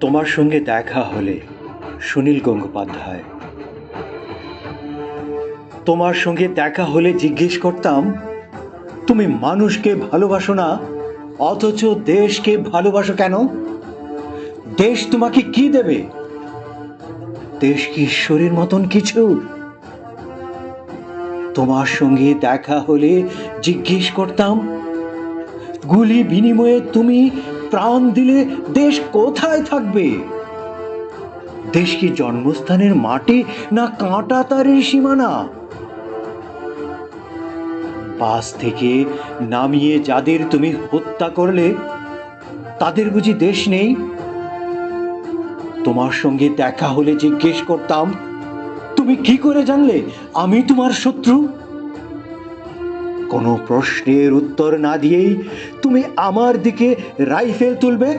তোমার সঙ্গে দেখা হলে, সুনীল গঙ্গোপাধ্যায়। তোমার সঙ্গে দেখা হলে জিজ্ঞেস করতাম, তুমি মানুষকে ভালোবাসো না, অথচ দেশকে ভালোবাসো কেন? দেশ তোমাকে কি দেবে? দেশ কি ঈশ্বরের মতন কিছু? তোমার সঙ্গে দেখা হলে জিজ্ঞেস করতাম, গুলি বিনিময়ে তুমি প্রাণ দিলে দেশ কোথায় থাকবে? দেশ কি জন্মস্থানের মাটি না কাঁটা তারের সীমানা? বাস থেকে নামিয়ে যাদের তুমি হত্যা করলে, তাদের বুঝি দেশ নেই? তোমার সঙ্গে দেখা হলে জিজ্ঞেস করতাম, তুমি কি করে জানলে? আমি তোমার শত্রু? কোনো প্রশ্নের উত্তর না দিয়েই তুমি আমার দিকে রাইফেল তুলবে?